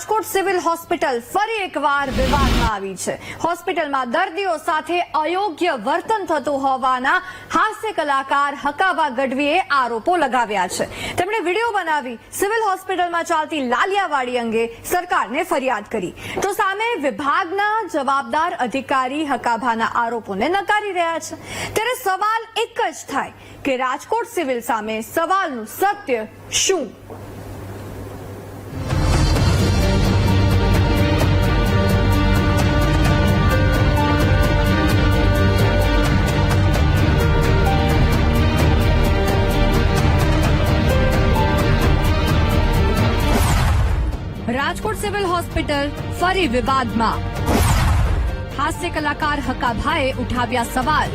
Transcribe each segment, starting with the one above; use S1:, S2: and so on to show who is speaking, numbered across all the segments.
S1: Rajkot civil hospital ફરી એકવાર વિવાદમાં આવી છે. હોસ્પિટલમાં દર્દીઓ સાથે અયોગ્ય વર્તન થતું હોવાના હાસ્ય કલાકાર હકાબા ગઢવીએ આરોપો લગાવ્યા છે. તેમણે વીડિયો બનાવી સિવિલ હોસ્પિટલમાં ચાલતી લાલિયાવાડી અંગે સરકારને ફરિયાદ કરી. તો સામે વિભાગના જવાબદાર અધિકારી હકાભાના આરોપોને નકારી રહ્યા છે. ત્યારે સવાલ એક જ થાય કે રાજકોટ સિવિલ સામે સવાલનું સત્ય શું? હોસ્પિટલ ફરી વિવાદમાં. હાસ્ય કલાકાર હકાભાએ ઉઠાવ્યા સવાલ.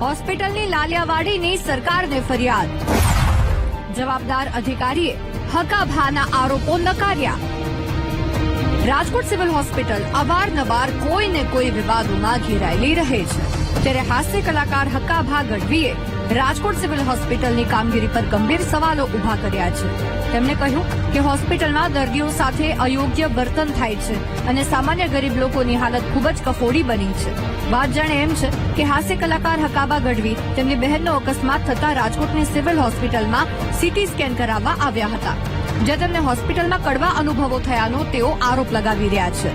S1: હોસ્પિટલની લાલિયાવાડીની સરકારને ફરિયાદ. જવાબદાર અધિકારીએ હકાભાના આરોપો નકાર્યા. રાજકોટ સિવિલ હોસ્પિટલ અવારનવાર કોઈ ને કોઈ વિવાદોમાં ઘેરાયેલી રહે છે. ત્યારે હાસ્ય કલાકાર હકાભા ગઢવીએ રાજકોટ સિવિલ હોસ્પિટલની કામગીરી પર ગંભીર સવાલો ઊભા કર્યા છે. તેમણે કહ્યું કે હોસ્પિટલમાં દર્દીઓ સાથે અયોગ્ય વર્તન થાય છે અને સામાન્ય ગરીબ લોકોની હાલત ખૂબ જ કફોડી બની છે. વાત જાણે એમ છે કે હાસ્ય કલાકાર હકાબા ગઢવી તેમની બહેનનો અકસ્માત થતા રાજકોટની સિવિલ હોસ્પિટલમાં સીટી સ્કેન કરાવવા આવ્યા હતા. જે તેમને હોસ્પિટલમાં કડવા અનુભવો થયાનો તેઓ આરોપ લગાવી રહ્યા છે.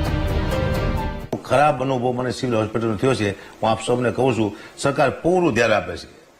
S2: ખરાબ અનુભવ મને સિવિલ હોસ્પિટલ થયો છે. હું આપ સૌને કહું છું, સરકાર પૂરું ધ્યાન આપે છે.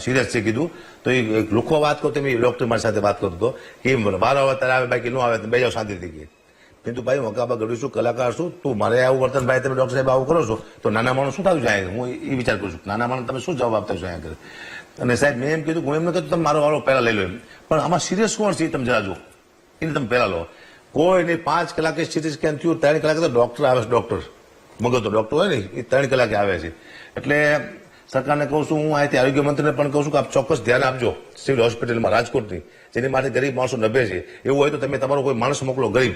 S2: સિરિયસ છે કીધું. તો એ લોકો વાત કરો કરતો મેં ડોક્ટર મારી સાથે વાત કરતો હતો કે મારો આવે તારે આવે, બાકી ન આવે બે જાઓ શાંતિથી કે પરંતુ ભાઈ, હું કાબા ગઢું છું, કલાકાર છું. તું મારે આવું વર્તન, ભાઈ, તમે ડોક્ટર સાહેબ આવું કરો છો, તો નાના માણસ શું થયું જાય હું એ વિચાર કરું છું, નાના માણસ તમે શું જવાબ આપતા છો આગળ? અને સાહેબ, મેં એમ કીધું, હું એમ કીધું તમે મારો વાળો પહેલા લઈ લો એમ. પણ આમાં સિરિયસ કોણ છે તમે જરાજો એને તમે પહેલા લો. કોઈ નહીં, પાંચ કલાકે સિટી સ્કેન થયું, ત્રણ કલાકે તો ડોક્ટર આવે છે ડોક્ટર મગજ તો ડોક્ટર હોય ને, એ ત્રણ કલાકે આવે છે. એટલે સરકારને કહું છું હું અહીંથી આરોગ્ય મંત્રીને પણ કહું છું કે આપ ચોક્કસ ધ્યાન આપજો સિવિલ હોસ્પિટલમાં રાજકોટની જેની માટે ગરીબ માણસો નભે છે. એવું હોય તો તમે તમારો કોઈ માણસ મોકલો ગરીબ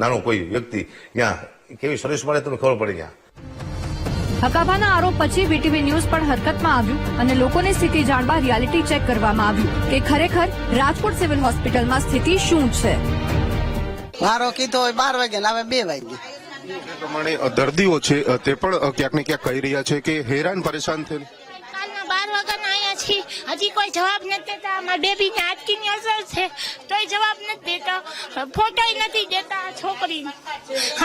S2: નાનો કોઈ વ્યક્તિ ત્યાં. કેવી સર્વિસ મળે તમને ખબર પડે ત્યાં.
S1: હકાભાના આરોપ પછી વીટીવી ન્યૂઝ પણ હરકતમાં આવ્યું અને લોકોની સ્થિતિ જાણવા રિયાલિટી ચેક કરવામાં આવ્યું કે ખરેખર રાજકોટ સિવિલ હોસ્પિટલમાં સ્થિતિ શું છે?
S3: મારો કીધો હોય બાર વાગે ને હવે બે વાગે
S4: પ્રમાણે દર્દીઓ છે તે પણ ક્યાંક ને ક્યાંક કહી રહ્યા છે કે હેરાન પરેશાન થયેલ.
S5: કાલના બાર વાગ્યાના અહીંયા છીએ. હજી કોઈ જવાબ નથી દેતા. અમારા બેબીને આટકીની અસર છે. તોય જવાબ નથી દેતા. ફોટોય નથી દેતા છોકરી છોકરીને.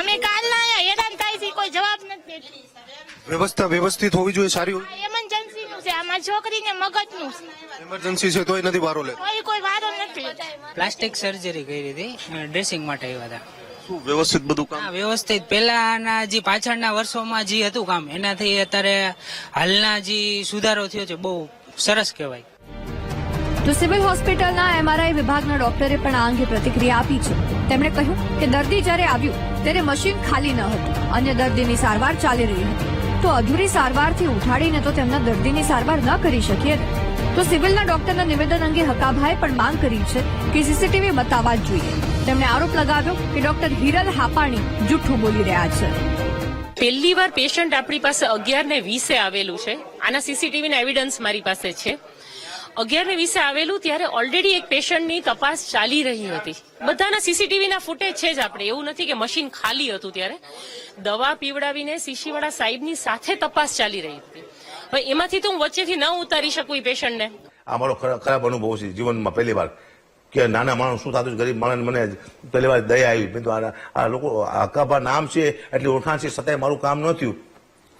S5: અમે કાલના અહીંયા હેરાન થાય છે. કોઈ જવાબ નથી દેતી.
S4: વ્યવસ્થા વ્યવસ્થિત હોવી જોઈએ સારી હોય.
S5: એમરજન્સીનું છે. અમારી છોકરીને મગજનું છે.
S4: એમરજન્સી છે તોય નથી વારો લે
S5: કોઈ કોઈ વારો નથી
S6: પ્લાસ્ટિક સર્જરી કરી હતી ડ્રેસિંગ માટે આવ્યા હતા.
S4: શું વ્યવસ્થિત બધું કામ?
S6: વ્યવસ્થિત. પહેલાના જે પાછળના વર્ષોમાં જે હતું કામ એનાથી અત્યારે હાલના જે સુધારો થયો છે બહુ સરસ કહેવાય.
S1: તો સિવિલ હોસ્પિટલના એમઆરઆઈ વિભાગના ડોક્ટરે પણ આ અંગે પ્રતિક્રિયા આપી છે. તેમણે કહ્યું કે દર્દી જ્યારે આવ્યું ત્યારે મશીન ખાલી ન હતું. અન્ય દર્દીની સારવાર ચાલી રહી હતી. તો અધૂરી સારવારથી ઉઠાડીને તો તેમના દર્દીની સારવાર ન કરી શકીએ તો સિવિલના ડોક્ટરના નિવેદન અંગે હકાભાઈ પણ માંગ કરી છે કે સીસીટીવી બતાવવા જ જોઈએ. તેમણે આરોપ લગાવ્યો કે ડોક્ટર હિરલ હાપાણી જૂઠું બોલી રહ્યા છે.
S7: પહેલી વાર પેશન્ટ આપણી પાસે અગિયાર ને વીસે આવેલું છે. આના સીસીટીવી ના એવિડન્સ મારી પાસે છે. અગિયાર ને વીસે આવેલું ત્યારે ઓલરેડી એક પેશન્ટની તપાસ ચાલી રહી હતી. બધાના સીસીટીવીના ફૂટેજ છે જ આપણે. એવું નથી કે મશીન ખાલી હતું ત્યારે. દવા પીવડાવીને સીસીવાળા સાહેબની સાથે તપાસ ચાલી રહી હતી. હવે એમાંથી તો હું વચ્ચેથી ન ઉતારી શકું એ પેશન્ટને
S2: આ મારો ખરાબ અનુભવ છે જીવનમાં પહેલી વાર. કે નાના માણસ શું થતું ગરીબ માણસ મને પહેલી વાર દયા આવી. મેં તો આ લોકો હકાભા નામ છે, એટલે ઓળખાણ છે, છતાંય મારું કામ ન થયું.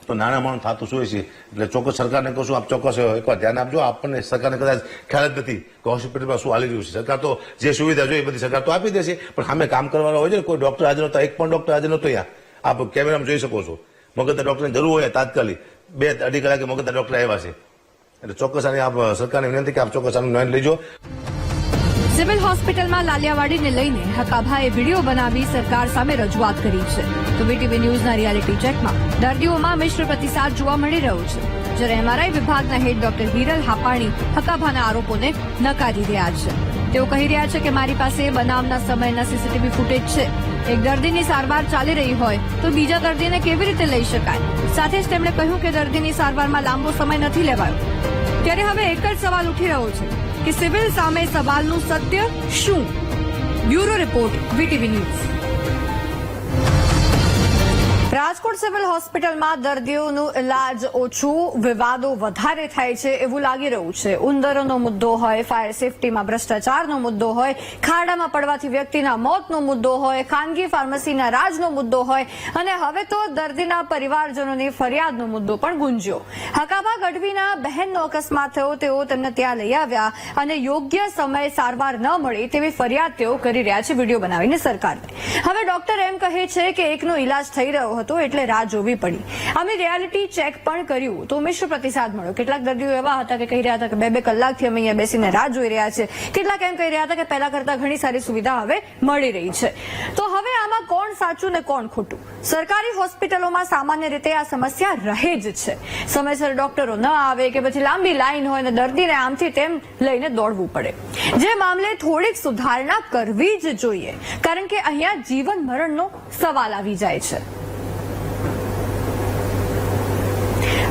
S2: તો નાના માણસ થતું શું છે? એટલે ચોક્કસ સરકારને કહું આપ ચોક્કસ એકવાર ધ્યાન આપજો. આપણને સરકારને કદાચ ખ્યાલ જ નથી કે હોસ્પિટલમાં શું હાલી રહ્યું છે. સરકાર તો જે સુવિધા જોઈએ એ બધી સરકાર તો આપી દેશે પણ સામે કામ કરવાના હોય છે કોઈ ડોક્ટર હાજર નતો એક પણ ડોક્ટર હાજર નતો અહીંયા. આપ કેમેરામાં જોઈ શકો છો. મગજના ડોક્ટરની જરૂર હોય તાત્કાલિક. બે અઢી કલાકે મગજના ડોક્ટર આવ્યા છે. એટલે ચોક્કસ આની આપ સરકારને વિનંતી કે આપ ચોક્કસ આનું નોંધ લેજો.
S1: સિવિલ હોસ્પિટલમાં લાલિયાવાડીને લઈને હકાભાએ વીડિયો બનાવી સરકાર સામે રજૂઆત કરી છે. તો વીટીવી ન્યૂઝના રિયાલિટી ચેકમાં દર્દીઓમાં મિશ્ર પ્રતિસાદ જોવા મળી રહ્યો છે. જ્યારે એમઆરઆઈ વિભાગના હેડ ડોક્ટર હિરલ હાપાણી હકાભાના આરોપોને નકારી રહ્યા છે. તેઓ કહી રહ્યા છે કે મારી પાસે બનાવના સમયના સીસીટીવી ફૂટેજ છે. એક દર્દીની સારવાર ચાલી રહી હોય તો બીજા દર્દીને કેવી રીતે લઈ શકાય? સાથે જ તેમણે કહ્યું કે દર્દીની સારવારમાં લાંબો સમય નથી લેવાયો. ત્યારે હવે એક જ સવાલ ઉઠી રહ્યો છે. કે સિવિલ સામે સવાલનું સત્ય શું? Bureau report VTV news. Rajkot civil હોસ્પિટલમાં દર્દીઓનું ઇલાજ ઓછું, વિવાદો વધારે થાય છે એવું લાગી રહ્યું છે. ઉંદરોનો મુદ્દો હોય ફાયર સેફટીમાં ભ્રષ્ટાચારનો મુદ્દો હોય, ખાડામાં પડવાથી વ્યક્તિના મોતનો મુદ્દો હોય, ખાનગી ફાર્મસીના રાજનો મુદ્દો હોય, અને હવે તો દર્દીના પરિવારજનોની ફરિયાદનો મુદ્દો પણ ગુંજ્યો. હકાભા ગઢવીના બહેનનો અકસ્માત થયો, તેઓ તેમને ત્યાં લઈ આવ્યા અને યોગ્ય સમયે સારવાર ન મળી તેવી ફરિયાદ તેઓ કરી રહ્યા છે વીડિયો બનાવીને સરકારને. હવે ડોક્ટર એમ કહે છે કે એકનો ઈલાજ થઈ રહ્યો હતો એટલે રાહ જોવી પડી. અમે રિયાલિટી ચેક પણ કર્યું, તો મિશ્ર પ્રતિસાદ મળ્યો? કેટલાક દર્દીઓ એવા હતા કે કહી રહ્યા હતા કે બે બે કલાકથી અમે અહીંયા બેસીને રાહ જોઈ રહ્યા છે કેટલાક એમ કહી રહ્યા હતા કે પહેલા કરતા ઘણી સારી સુવિધા હવે મળી રહી છે. તો હવે આમાં કોણ સાચું ને કોણ ખોટું? સરકારી હોસ્પિટલોમાં સામાન્ય રીતે આ સમસ્યા રહે જ છે. સમયસર ડોક્ટરો ન આવે કે પછી લાંબી લાઈન હોય ને દર્દીને આમથી તેમ લઈને દોડવું પડે. જે મામલે થોડીક સુધારણા કરવી જ જોઈએ. કારણ કે અહીંયા જીવન મરણનો સવાલ આવી જાય છે.